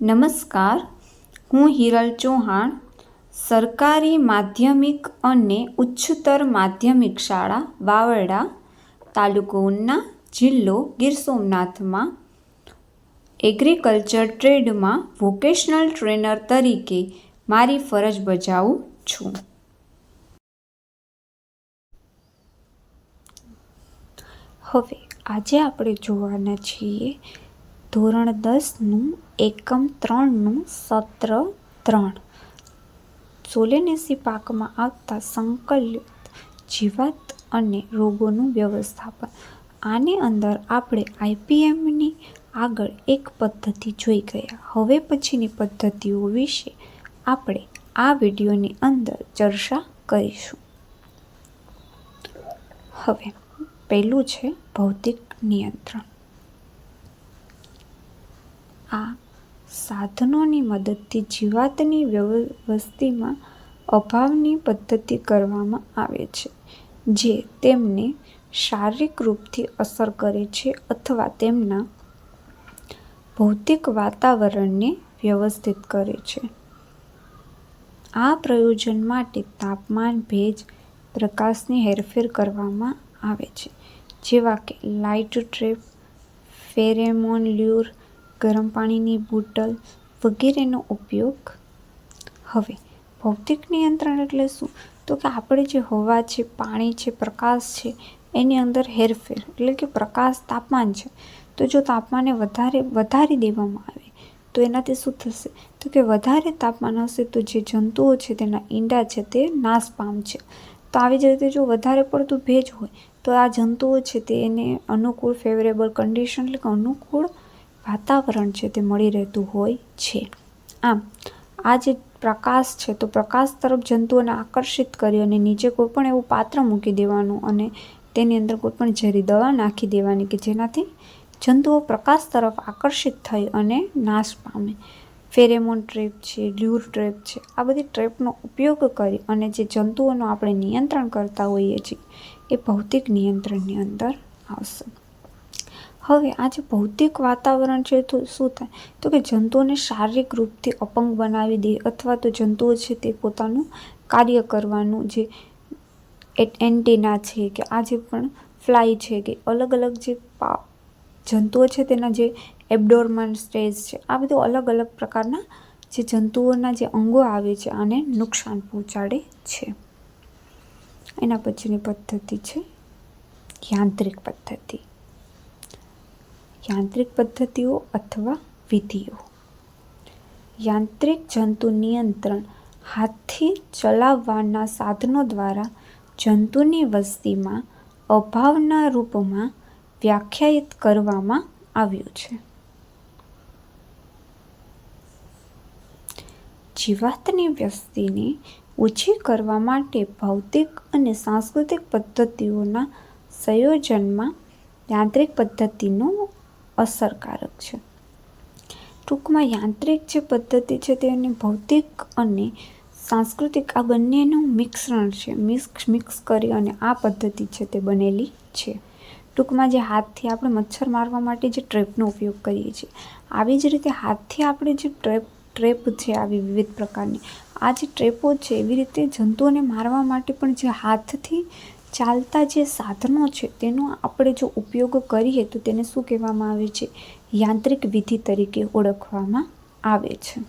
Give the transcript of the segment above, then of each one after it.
નમસ્કાર, હું હિરલ ચૌહાણ, સરકારી માધ્યમિક અને ઉચ્ચતર માધ્યમિક શાળા વાવરડા તાલુકો ઉના જિલ્લો ગીર સોમનાથમાં એગ્રીકલ્ચર ટ્રેડમાં વોકેશનલ ટ્રેનર તરીકે મારી ફરજ બજાવું છું. હવે આજે આપણે જોવાના છીએ ધોરણ દસનું એકમ ત્રણનું સત્ર ત્રણ. સોલેનેસી પાકમાં આવતા સંકલિત જીવાત અને રોગોનું વ્યવસ્થાપન. આની અંદર આપણે આઈપીએમની આગળ એક પદ્ધતિ જોઈ ગયા. હવે પછીની પદ્ધતિઓ વિશે આપણે આ વિડીયોની અંદર ચર્ચા કરીશું. હવે, પહેલું છે ભૌતિક નિયંત્રણ. આ સાધનોની મદદથી જીવાતની વસ્તીમાં અભાવની પદ્ધતિ કરવામાં આવે છે, જે તેમને શારીરિક રૂપથી અસર કરે છે અથવા તેમના ભૌતિક વાતાવરણને વ્યવસ્થિત કરે છે. આ પ્રયોજન માટે તાપમાન, ભેજ, પ્રકાશની હેરફેર કરવામાં આવે છે, જેવા કે લાઇટ ટ્રેપ, ફેરેમોન લ્યુર ગરમ પાણીની બોટલ વગેરેનો ઉપયોગ. હવે, ભૌતિક નિયંત્રણ એટલે શું? તો કે આપણે જે હવા છે, પાણી છે, પ્રકાશ છે, એની અંદર હેરફેર એટલે કે પ્રકાશ તાપમાન છે. તો જો તાપમાને વધારે, વધારી દેવામાં આવે, તો એનાથી શું થશે? તો કે વધારે તાપમાન હશે તો જે જંતુઓ છે, તેના ઈંડા છે, તે નાશ પામશે તો આવી જ રીતે જો વધારે પડતું ભેજ હોય, તો આ જંતુઓ છે, તે એને અનુકૂળ ફેવરેબલ કન્ડિશન એટલે કે અનુકૂળ વાતાવરણ છે તે મળી રહેતું હોય છે. આમ, આ જે પ્રકાશ છે, તો પ્રકાશ તરફ જંતુઓને આકર્ષિત કરી અને નીચે કોઈ પણ એવું પાત્ર મૂકી દેવાનું અને તેની અંદર કોઈ પણ ઝેરી દવા નાખી દેવાની કે જેનાથી જંતુઓ પ્રકાશ તરફ આકર્ષિત થઈ અને નાશ પામે. ફેરેમોન ટ્રેપ છે, લ્યુર ટ્રેપ છે, આ બધી ટ્રેપનો ઉપયોગ કરી અને જે જંતુઓનું આપણે નિયંત્રણ કરતા હોઈએ છીએ, એ ભૌતિક નિયંત્રણની અંદર આવશે. હવે આ જે ભૌતિક વાતાવરણ છે તો શું થાય? તો કે જંતુઓને શારીરિક રૂપથી અપંગ બનાવી દે અથવા તો જંતુઓ છે તે પોતાનું કાર્ય કરવાનું જે એન્ટેના છે કે આ જે પણ ફ્લાય છે કે અલગ અલગ જે જંતુઓ છે તેના જે એબડોર્મન સ્ટેજ છે, આ બધું અલગ અલગ પ્રકારના જે જંતુઓના જે અંગો આવે છે આને નુકસાન પહોંચાડે છે. એના પછીની પદ્ધતિ છે યાંત્રિક પદ્ધતિ. યાંત્રિક પદ્ધતિઓ અથવા વિધિઓ. યાંત્રિક જંતુ નિયંત્રણ હાથથી ચલાવવાના સાધનો દ્વારા જંતુની વસ્તીમાં અભાવના રૂપમાં વ્યાખ્યાયિત કરવામાં આવ્યું છે. જીવાતની વસ્તીને ઓછી કરવા માટે ભૌતિક અને સાંસ્કૃતિક પદ્ધતિઓના સંયોજનમાં યાંત્રિક પદ્ધતિનો અસરકારક છે. ટૂંકમાં યાંત્રિક જે પદ્ધતિ છે તેની ભૌતિક અને સાંસ્કૃતિક આ બંનેનું મિશ્રણ છે. મિક્સ મિક્સ કરી અને આ પદ્ધતિ છે તે બનેલી છે. ટૂંકમાં જે હાથથી આપણે મચ્છર મારવા માટે જે ટ્રેપનો ઉપયોગ કરીએ છીએ, આવી જ રીતે હાથથી આપણે જે ટ્રેપ ટ્રેપ છે આવી વિવિધ પ્રકારની, આ જે ટ્રેપો છે એવી રીતે જંતુઓને મારવા માટે પણ જે હાથથી ચાલતા જે સાધનો છે, તેનો આપણે જો ઉપયોગ કરીએ તો તેને શું કહેવામાં આવે છે? યાંત્રિક વિધિ તરીકે ઓળખવામાં આવે છે.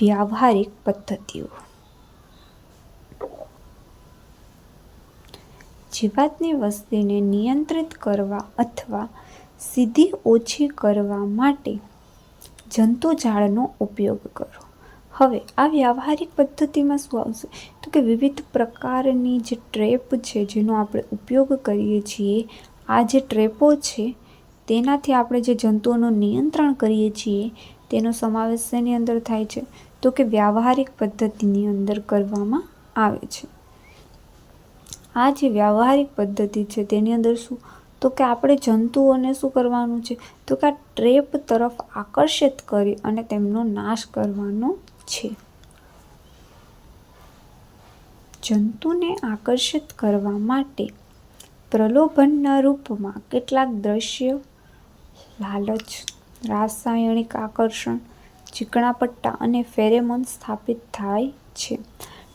વ્યવહારિક પદ્ધતિઓ. જીવાતની વસ્તીને નિયંત્રિત કરવા અથવા સીધી ઓછી કરવા માટે જંતુજાળનો ઉપયોગ કરો. હવે આ વ્યવહારિક પદ્ધતિમાં શું આવશે? તો કે વિવિધ પ્રકારની જે ટ્રેપ છે, જેનો આપણે ઉપયોગ કરીએ છીએ, આ જે ટ્રેપો છે, તેનાથી આપણે જે જંતુઓનું નિયંત્રણ કરીએ છીએ, તેનો સમાવેશ શેની અંદર થાય છે? તો કે વ્યવહારિક પદ્ધતિની અંદર કરવામાં આવે છે. આ જે વ્યવહારિક પદ્ધતિ છે, તેની અંદર શું? તો કે આપણે જંતુઓને શું કરવાનું છે? તો કે આ ટ્રેપ તરફ આકર્ષિત કરી અને તેમનો નાશ કરવાનો છે. જંતુને આકર્ષિત કરવા માટે પ્રલોભનના રૂપમાં કેટલાક દ્રશ્ય, લાલચ, રાસાયણિક આકર્ષણ ચીકણા પટ્ટા અને ફેરેમોન સ્થાપિત થાય છે.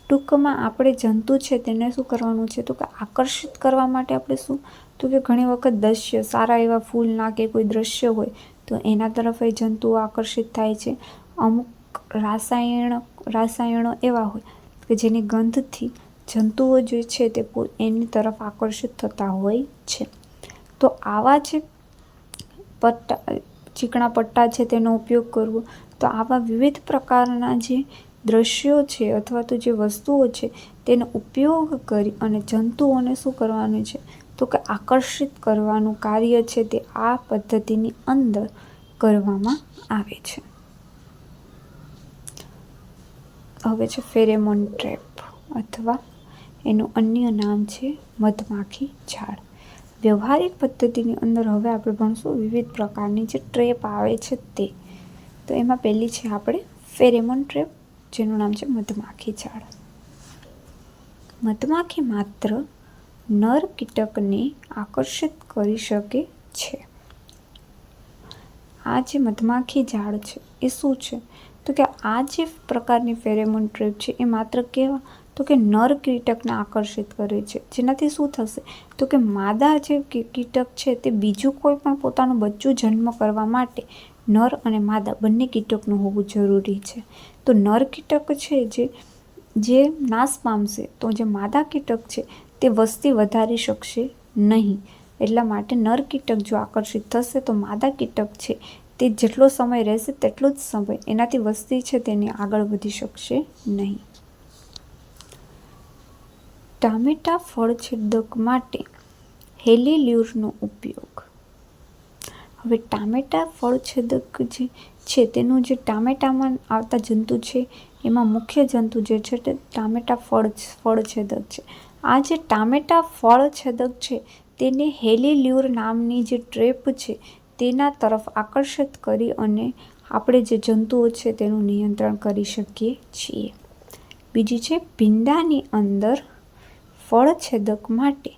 ટૂંકમાં આપણે જંતુ છે તેને શું કરવાનું છે? તો કે આકર્ષિત કરવા માટે આપણે શું? તો કે ઘણી વખત દ્રશ્ય, સારા એવા ફૂલના કે કોઈ દ્રશ્ય હોય, તો એના તરફ એ જંતુઓ આકર્ષિત થાય છે. અમુક રાસાયણ, રાસાયણો એવા હોય કે જેની ગંધથી જંતુઓ જે છે તે એની તરફ આકર્ષિત થતા હોય છે. તો આવા જે પટ્ટા, ચીકણા પટ્ટા છે તેનો ઉપયોગ કરવો, તો આવા વિવિધ પ્રકારના જે દ્રશ્યો છે અથવા તો જે વસ્તુઓ છે તેનો ઉપયોગ કરી અને જંતુઓને શું કરવાનું છે? તો કે આકર્ષિત કરવાનું કાર્ય છે તે આ પદ્ધતિની અંદર કરવામાં આવે છે. હવે છે ફેરેમોન ટ્રેપ અથવા એનું અન્ય નામ છે મધમાખી ઝાડ. વ્યવહારિક પદ્ધતિની અંદર હવે આપણે ભણશું વિવિધ પ્રકારની જે ટ્રેપ આવે છે તે. તો એમાં પહેલી છે આપણે ફેરેમોન ટ્રેપ, જેનું નામ છે મધમાખી ઝાડ. મધમાખી માત્ર નર કીટકને આકર્ષિત કરી શકે છે. આ જે મધમાખી ઝાડ છે, એ શું છે? તો કે આ જે પ્રકારની ફેરેમોન ટ્રેપ છે એ માત્ર કેવા? તો કે નર કીટકને આકર્ષિત કરે છે. જેનાથી શું થશે? તો કે માદા જે કીટક છે તે બીજું કોઈ પણ પોતાનું બચ્ચું જન્મ કરવા માટે નર અને માદા બંને કીટકનું હોવું જરૂરી છે. તો નર કીટક છે જે જે નાશ પામશે, તો જે માદા કીટક છે તે વસ્તી વધારી શકશે નહીં. એટલા માટે નર કીટક જો આકર્ષિત થશે તો માદા કીટક છે તે જેટલો સમય રહેશે તેટલો જ સમય એનાથી વસ્તી છે તેને આગળ વધી શકશે નહીં. ટામેટા ફળ છેદક માટે હેલીલ્યુરનો ઉપયોગ. હવે ટામેટા ફળ છેદક જે છે તેનું જે ટામેટામાં આવતા જંતુ છે, એમાં મુખ્ય જંતુ જે છે તે ટામેટા ફળ ફળ છેદક છે. આ જે ટામેટા ફળ છેદક છે, તેને હેલીલ્યુર નામની જે ટ્રેપ છે તેના તરફ આકર્ષિત કરી અને આપણે જે જંતુઓ છે તેનું નિયંત્રણ કરી શકીએ છીએ. બીજી છે, ભીંડાની અંદર ફળછેદક માટે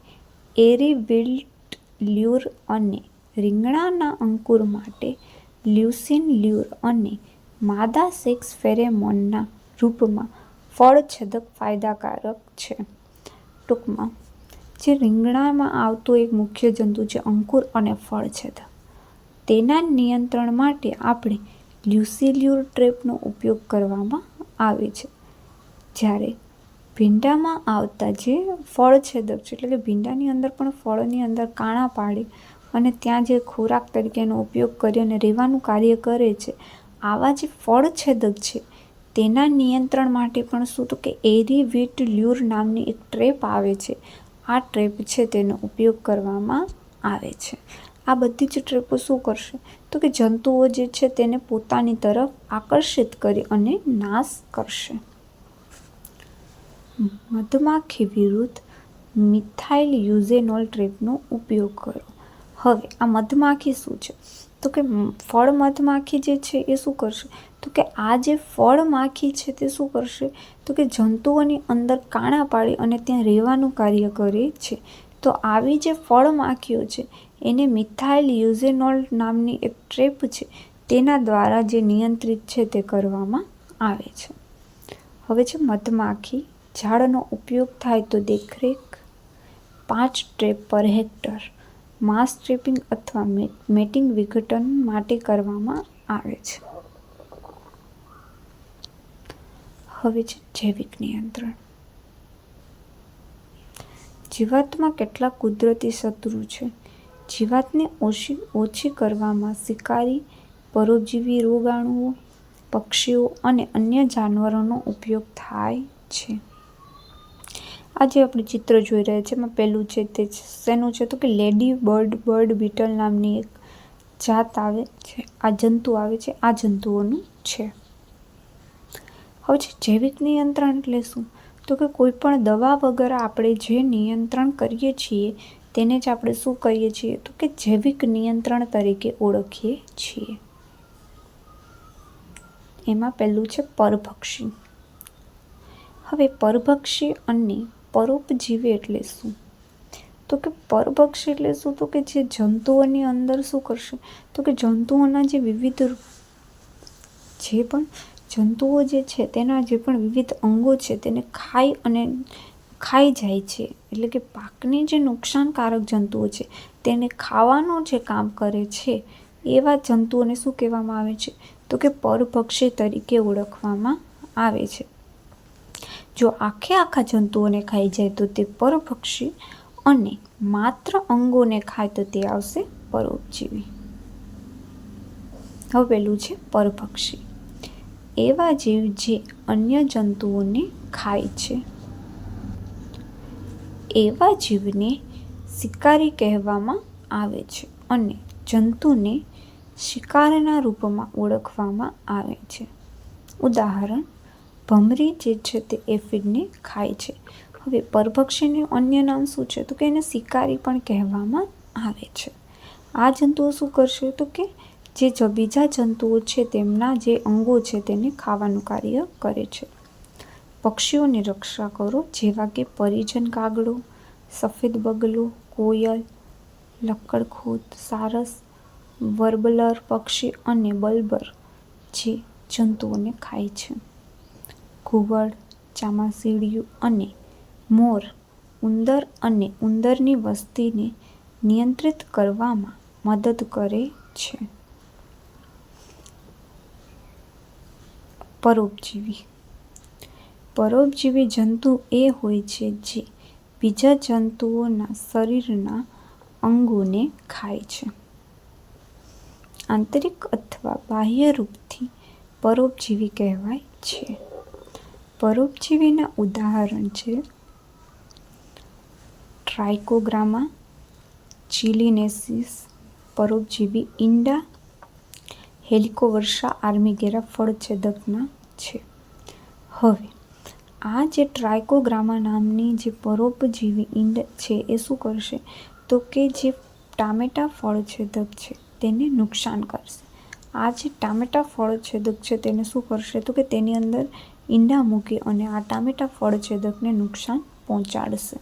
એરીવિલ્ટ લ્યુર અને રીંગણાના અંકુર માટે લ્યુસિન લ્યુર અને માદા સેક્સ ફેરેમોનના રૂપમાં ફળછેદક ફાયદાકારક છે. ટૂંકમાં, જે રીંગણામાં આવતું એક મુખ્ય જંતુ છે, અંકુર અને ફળછેદક તેના નિયંત્રણ માટે આપણે લ્યુસિલ્યુર ટ્રેપનો ઉપયોગ કરવામાં આવે છે. જ્યારે ભીંડામાં આવતા જે ફળ છેદક છે, એટલે કે ભીંડાની અંદર પણ ફળની અંદર કાણા પાડી અને ત્યાં જે ખોરાક તરીકેનો ઉપયોગ કરી અને રહેવાનું કાર્ય કરે છે, આવા જે ફળ છેદક છે, તેના નિયંત્રણ માટે પણ શું તો કે એરી વીટ લ્યુર નામની એક ટ્રેપ આવે છે. આ ટ્રેપ છે, તેનો ઉપયોગ કરવામાં આવે છે. આ બધી જ ટ્રીપો શું કરશે? તો કે જંતુઓ જે છે તેને પોતાની તરફ આકર્ષિત કરી અને નાશ કરશે. મધમાખી વિરુદ્ધ મિથાઇલ યુઝેનોલ ટ્રીપનો ઉપયોગ કરો. હવે, આ મધમાખી શું છે? તો કે ફળ મધમાખી જે છે એ શું કરશે? તો કે આ જે ફળ માખી છે તે શું કરશે? તો કે જંતુઓની અંદર કાણા પાડી અને ત્યાં રહેવાનું કાર્ય કરે છે. તો આવી જે ફળ માખીઓ છે એને મિથાઇલ યુઝેનોલ નામની એક ટ્રેપ છે, તેના દ્વારા જે નિયંત્રિત છે તે કરવામાં આવે છે. હવે છે મધમાખી, ઝાડનો ઉપયોગ થાય તો દેખરેખ, પાંચ ટ્રેપ પર હેક્ટર, માસ ટ્રેપિંગ અથવા મેટિંગ વિઘટન માટે કરવામાં આવે છે. હવે છે જૈવિક નિયંત્રણ. જીવાતમાં કેટલા કુદરતી શત્રુ છે જીવાતને ઓછી ઓછી કરવામાં શિકારી પરોપજીવી રોગાણુઓ, પક્ષીઓ અને અન્ય જાનવરોનો ઉપયોગ થાય છે. આ જે આપણે ચિત્ર જોઈ રહ્યા છીએ એમાં પહેલું છે તે શેનું છે તો કે લેડી બર્ડ બર્ડ બીટલ નામની એક જાત આવે છે. આ જંતુ આવે છે. આ જંતુઓનું છે. હવે છે જૈવિક નિયંત્રણ એટલે શું? તો કે કોઈ પણ દવા વગર આપણે જે નિયંત્રણ કરીએ છીએ તેને જ આપણે શું કહીએ છીએ? તો કે જૈવિક નિયંત્રણ તરીકે ઓળખીએ છીએ. એમાં પહેલું છે પરભક્ષી. હવે પરભક્ષી અને પરોપજીવી એટલે શું? તો કે પરભક્ષી એટલે શું? તો કે જે જંતુઓની અંદર શું કરશે? તો કે જંતુઓના જે વિવિધ જે પણ જંતુઓ જે છે, તેના જે પણ વિવિધ અંગો છે, તેને ખાઈ અને ખાઈ જાય છે. એટલે કે પાકને જે નુકસાનકારક જંતુઓ છે, તેને ખાવાનું જે કામ કરે છે, એવા જંતુઓને શું કહેવામાં આવે છે? તો કે પરભક્ષી તરીકે ઓળખવામાં આવે છે. જો આખે આખા જંતુઓને ખાઈ જાય તો તે પરભક્ષી અને માત્ર અંગોને ખાય તો તે આવશે પરોપજીવી. હવે પેલું છે પરભક્ષી. એવા જીવ જે અન્ય જંતુઓને ખાય છે. એવા જીવને શિકારી કહેવામાં આવે છે અને જંતુને શિકારના રૂપમાં ઓળખવામાં આવે છે. ઉદાહરણ, ભમરી જે છે તે એફિડને ખાય છે. હવે પરભક્ષીનું અન્ય નામ શું છે? તો કે એને શિકારી પણ કહેવામાં આવે છે. આ જંતુઓ શું કરશે? તો કે જે બીજા જંતુઓ છે તેમના જે અંગો છે તેને ખાવાનું કાર્ય કરે છે. પક્ષીઓની રક્ષા કરો, જેવા કે પરિજન કાગડો, સફેદ બગલો, કોયલ, લક્કડખોદ, સારસ, વર્બલર પક્ષી અને બલ્બર જે જંતુઓને ખાય છે. ઘુવડ, ચામાસીડિયું અને મોર ઉંદર અને ઉંદરની વસ્તીને નિયંત્રિત કરવામાં મદદ કરે છે. પરોપજીવી પરોપજીવી જંતુ એ હોય છે જે બીજા જંતુઓના શરીરના અંગોને ખાય છે. આંતરિક અથવા બાહ્ય રૂપથી પરોપજીવી કહેવાય છે. પરોપજીવીના ઉદાહરણ છે ટ્રાઇકોગ્રામા, ચિલિનેસિસ, પરોપજીવી ઈંડા, હેલિકોવર્ષા આર્મીગેરા ફળછેદકના છે. હવે આ જે ટ્રાઇકોગ્રામા નામની જે પરોપજીવી ઈંડ છે એ શું કરશે? તો કે જે ટામેટા ફળછેદક છે તેને નુકસાન કરશે. આ જે ટામેટા ફળછેદક છે તેને શું કરશે? તો કે તેની અંદર ઈંડા મૂકી અને આ ટામેટા ફળછેદકને નુકસાન પહોંચાડશે.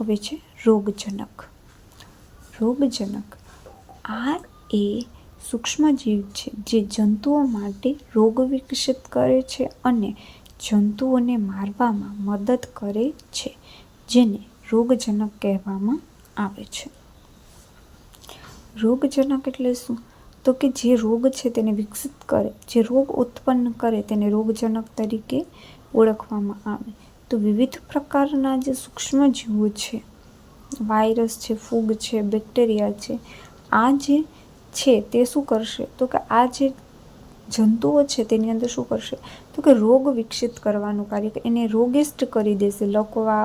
હવે છે રોગજનક. રોગજનક. આ એ સૂક્ષ્મજીવ છે, જે જંતુઓ માટે રોગ વિકસિત કરે છે અને જંતુઓને મારવામાં મદદ કરે છે, જેને રોગજનક કહેવામાં આવે છે. રોગજનક એટલે શું? તો કે જે રોગ છે તેને વિકસિત કરે, જે રોગ ઉત્પન્ન કરે તેને રોગજનક તરીકે ઓળખવામાં આવે. તો વિવિધ પ્રકારના જે સૂક્ષ્મજીવો છે, વાયરસ છે, ફૂગ છે, બેક્ટેરિયા છે, આ જે છે તે શું કરશે? તો કે આ જે જંતુઓ છે તેની અંદર શું કરશે? તો કે રોગ વિકસિત કરવાનું કાર્ય એને રોગિષ્ટ કરી દેશે, લકવા,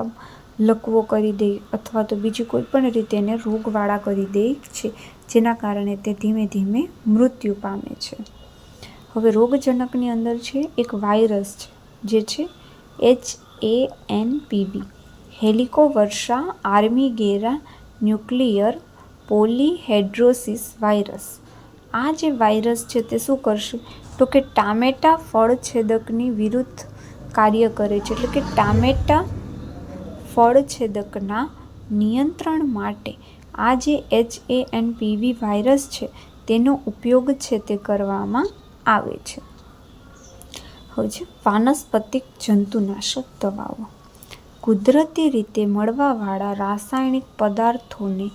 લકવો કરી દે અથવા તો બીજી કોઈ પણ રીતે એને રોગવાળા કરી દે છે, જેના કારણે તે ધીમે ધીમે મૃત્યુ પામે છે. હવે રોગજનકની અંદર છે એક વાયરસ છે, જે છે H A N PV Helicoverpa armigera nuclear polyhedrosis virus. આ જે વાયરસ છે તે શું કરશે? તો કે ટામેટા ફળ છેદકની વિરુદ્ધ કાર્ય કરે છે. એટલે કે ટામેટા ફળ છેદકના નિયંત્રણ માટે આ જે H A N PV virus છે તેનો ઉપયોગ છે તે કરવામાં આવે છે. હવે છે, વાનસ્પતિક જંતુનાશક દવાઓ. કુદરતી રીતે મળવાવાળા રાસાયણિક પદાર્થોને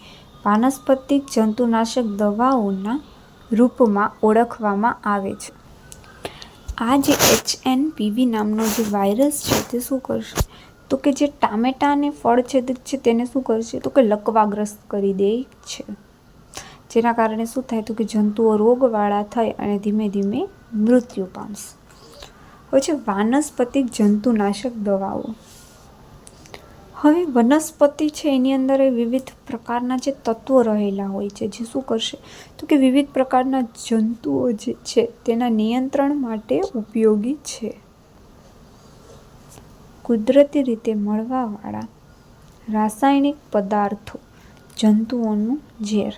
વાનસ્પતિક જંતુનાશક દવાઓના રૂપમાં ઓળખવામાં આવે છે. આ જે એચ એન પીવી નામનો જે વાયરસ છે તે શું કરશે? તો કે જે ટામેટા અને ફળ છે તેને શું કરશે? તો કે લકવાગ્રસ્ત કરી દે છે. જેના કારણે શું થાય? તો કે જંતુઓ રોગવાળા થાય અને ધીમે ધીમે મૃત્યુ પામશે. હોય છે વાનસ્પતિક જંતુનાશક દવાઓ. હવે વનસ્પતિ છે એની અંદર એ વિવિધ પ્રકારના જે તત્વો રહેલા હોય છે, જે શું કરશે? તો કે વિવિધ પ્રકારના જંતુઓ જે છે તેના નિયંત્રણ માટે ઉપયોગી છે. કુદરતી રીતે મળવાવાળા રાસાયણિક પદાર્થો, જંતુઓનું ઝેર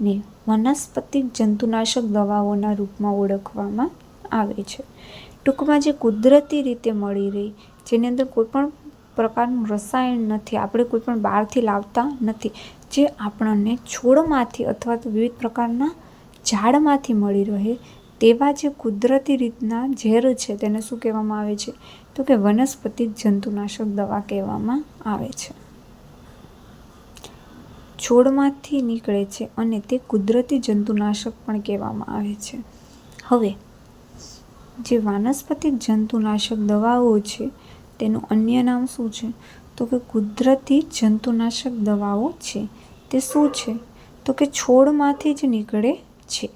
ને વનસ્પતિક જંતુનાશક દવાઓના રૂપમાં ઓળખવામાં આવે છે. ટૂંકમાં જે કુદરતી રીતે મળી રહી, જેની અંદર કોઈ પણ પ્રકારનું રસાયણ નથી. આપણે કોઈ પણ બહારથી લાવતા નથી. જે આપણને છોડમાંથી અથવા તો વિવિધ પ્રકારના ઝાડમાંથી મળી રહે તેવા જે કુદરતી રીતના ઝેર છે તેને શું કહેવામાં આવે છે? તો કે વનસ્પતિ જંતુનાશક દવા કહેવામાં આવે છે. છોડમાંથી નીકળે છે અને તે કુદરતી જંતુનાશક પણ કહેવામાં આવે છે. હવે, જે વાનસ્પતિક જંતુનાશક દવાઓ છે તેનું અન્ય નામ શું છે? તો કે કુદરતી જંતુનાશક દવાઓ છે. તે શું છે? તો કે છોડમાંથી જ નીકળે છે.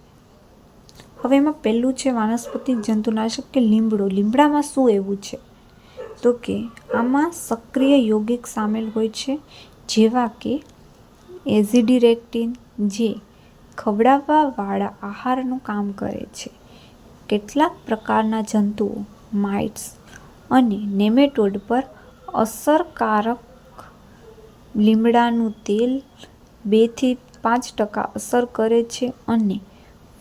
હવે એમાં પહેલું છે વાનસ્પતિક જંતુનાશક કે લીમડો લીમડામાં શું એવું છે? તો કે આમાં સક્રિય યોગિક સામેલ હોય છે, જેવા કે એઝિડિરેક્ટિન, જે ખવડાવવાવાળા આહારનું કામ કરે છે. કેટલાક પ્રકારના જંતુઓ, માઇટ્સ અને નેમેટોડ પર અસરકારક લીમડાનું તેલ બેથી પાંચ ટકા અસર કરે છે અને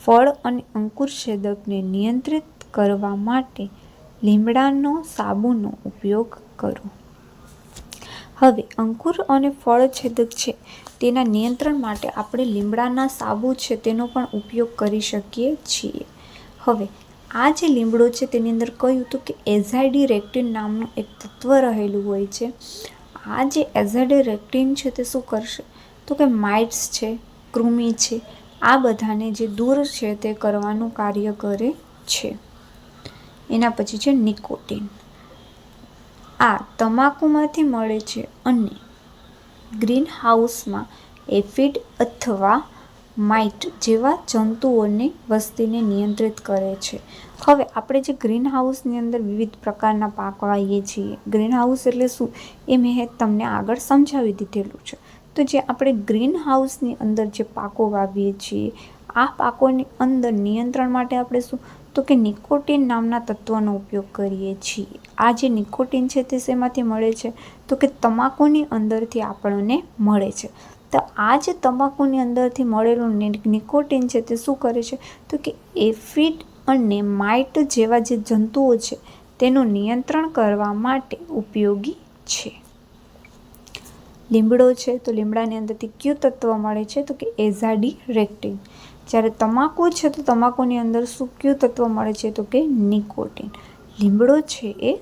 ફળ અને અંકુરછેદકને નિયંત્રિત કરવા માટે લીમડાનો સાબુનો ઉપયોગ કરો. હવે, અંકુર અને ફળ છેદક છે. તેના નિયંત્રણ માટે આપણે લીમડાના સાબુ છે તેનો પણ ઉપયોગ કરી શકીએ છીએ. હવે આ જે લીમડો છે તેની અંદર કહ્યું હતું કે એઝાઇડી રેક્ટિન નામનું એક તત્વ રહેલું હોય છે. આ જે એઝાઇડી રેક્ટિન છે તે શું કરશે? તો કે માઇટ્સ છે, કૃમિ છે, આ બધાને જે દૂર છે તે કરવાનું કાર્ય કરે છે. એના પછી છે નિકોટિન. આ તમાકુમાંથી મળે છે અને ગ્રીન હાઉસમાં એફિડ અથવા માઇટ જેવા જંતુઓની વસ્તીને નિયંત્રિત કરે છે. હવે આપણે જે ગ્રીન હાઉસની અંદર વિવિધ પ્રકારના પાક વાવીએ છીએ. ગ્રીન હાઉસ એટલે શું? એ મેં તમને આગળ સમજાવી દીધેલું છે. તો જે આપણે ગ્રીન હાઉસની અંદર જે પાકો વાવીએ છીએ, આ પાકોની અંદર નિયંત્રણ માટે આપણે શું? તો કે નિકોટિન નામના તત્વનો ઉપયોગ કરીએ છીએ. આ જે નિકોટિન છે તે શેમાંથી મળે છે? તો કે તમાકુની અંદરથી આપણને મળે છે. તો આ જે તમાકુની અંદરથી મળેલું નિકોટિન છે તે શું કરે છે? તો કે એફિડ અને માઇટ જેવા જે જંતુઓ છે તેનું નિયંત્રણ કરવા માટે ઉપયોગી છે. લીમડો છે તો લીમડાની અંદરથી કયું તત્વ મળે છે તો કે એઝાડી રેક્ટિન જ્યારે તમાકુ છે તો તમાકુની અંદર શું કયું તત્વ મળે છે તો કે નિકોટિન. લીમડો છે એ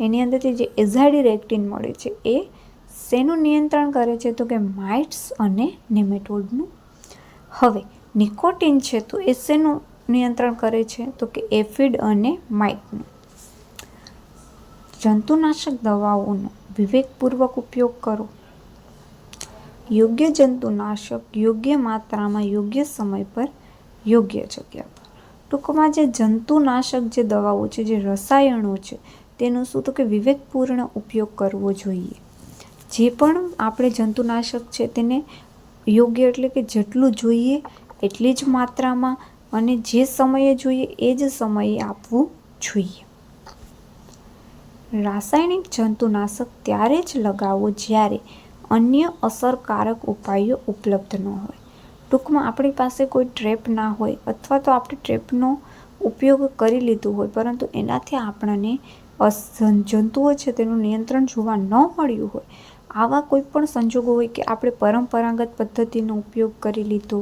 એની અંદરથી જે એઝાડી રેક્ટિન મળે છે એ શેનું નિયંત્રણ કરે છે તો કે માઇટ્સ અને નેમેટોડનું? હવે, નિકોટિન છે તો એ શેનું નિયંત્રણ કરે છે? તો કે એફિડ અને માઇટનું. જંતુનાશક દવાઓનો વિવેકપૂર્વક ઉપયોગ કરો. યોગ્ય જંતુનાશક યોગ્ય માત્રામાં યોગ્ય સમય પર યોગ્ય જગ્યા પર. ટૂંકમાં જે જંતુનાશક જે દવાઓ છે, જે રસાયણો છે, તેનો શું તો કે વિવેકપૂર્ણ ઉપયોગ કરવો જોઈએ. જે પણ આપણે જંતુનાશક છે તેને યોગ્ય એટલે કે જેટલું જોઈએ એટલી જ માત્રામાં અને જે સમયે જોઈએ એ જ સમયે આપવું જોઈએ. રાસાયણિક જંતુનાશક ત્યારે જ લગાવો જ્યારે અન્ય અસરકારક ઉપાયો ઉપલબ્ધ ન હોય. ટૂંકમાં આપણી પાસે કોઈ ટ્રેપ ના હોય અથવા તો આપણે ટ્રેપનો ઉપયોગ કરી લીધું હોય પરંતુ એનાથી આપણને જંતુઓ છે તેનું નિયંત્રણ જોવા ન મળ્યું હોય આવા કોઈ પણ સંજોગો હોય કે આપણે પરંપરાગત પદ્ધતિનો ઉપયોગ કરી લીધો,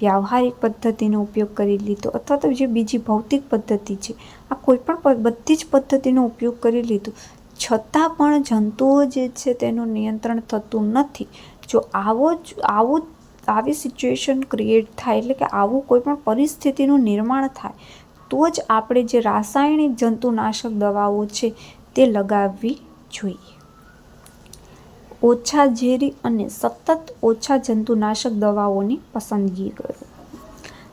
વ્યવહારિક પદ્ધતિનો ઉપયોગ કરી લીધો અથવા તો જે બીજી ભૌતિક પદ્ધતિ છે, આ કોઈ પણ બધી જ પદ્ધતિનો ઉપયોગ કરી લીધો, છતાં પણ જંતુઓ જે છે તેનું નિયંત્રણ થતું નથી. જો આવો જ, આવું આવી સિચ્યુએશન ક્રિએટ થાય એટલે કે આવું કોઈ પણ પરિસ્થિતિનું નિર્માણ થાય, તો જ આપણે જે રાસાયણિક જંતુનાશક દવાઓ છે તે લગાવવી જોઈએ. ઓછા ઝેરી અને સતત ઓછા જંતુનાશક દવાઓની પસંદગી કરો.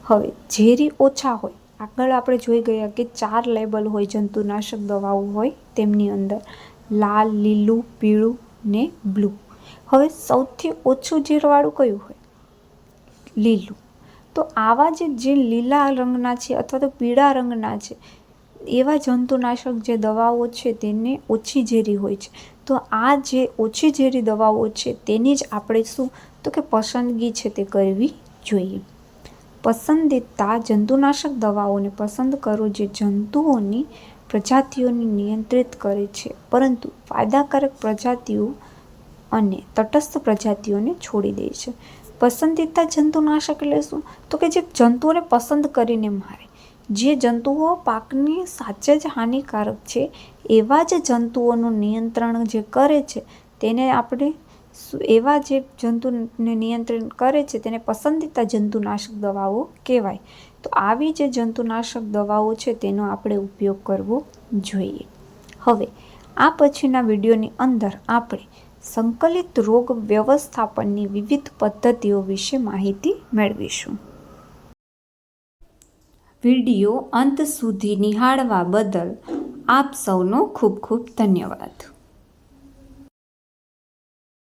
હવે, ઝેરી ઓછા હોય, આગળ આપણે જોઈ ગયા કે ચાર લેબલ હોય જંતુનાશક દવાઓ હોય તેમની અંદર, લાલ, લીલું, પીળું ને બ્લુ. હવે, સૌથી ઓછું ઝેરવાળું કયું હોય? લીલું. તો આવા જે જે લીલા રંગના છે અથવા તો પીળા રંગના છે એવા જંતુનાશક જે દવાઓ છે તેને ઓછી ઝેરી હોય છે. તો આ જે ઓછી ઝેરી દવાઓ છે તેની જ આપણે શું? તો કે પસંદગી છે તે કરવી જોઈએ. પસંદીદા જંતુનાશક દવાઓને પસંદ કરો જે જંતુઓની પ્રજાતિઓને નિયંત્રિત કરે છે. પરંતુ ફાયદાકારક પ્રજાતિઓ અને તટસ્થ પ્રજાતિઓને છોડી દે છે. પસંદીદા જંતુનાશક એટલે શું? તો કે જે જંતુઓને પસંદ કરીને મારે. જે જંતુઓ પાકની સાચે જ હાનિકારક છે, એવા જ જંતુઓનું નિયંત્રણ જે કરે છે, તેને આપણે એવા જે જંતુને નિયંત્રણ કરે છે, તેને પસંદીદા જંતુનાશક દવાઓ કહેવાય. તો આવી જે જંતુનાશક દવાઓ છે, તેનો આપણે ઉપયોગ કરવો જોઈએ. હવે, આ પછીના વિડીયોની અંદર આપણે સંકલિત રોગ વ્યવસ્થાપનની વિવિધ પદ્ધતિઓ વિશે માહિતી મેળવીશું. વીડિયો અંત સુધી નિહાળવા બદલ આપ સૌનો ખૂબ ખૂબ ધન્યવાદ.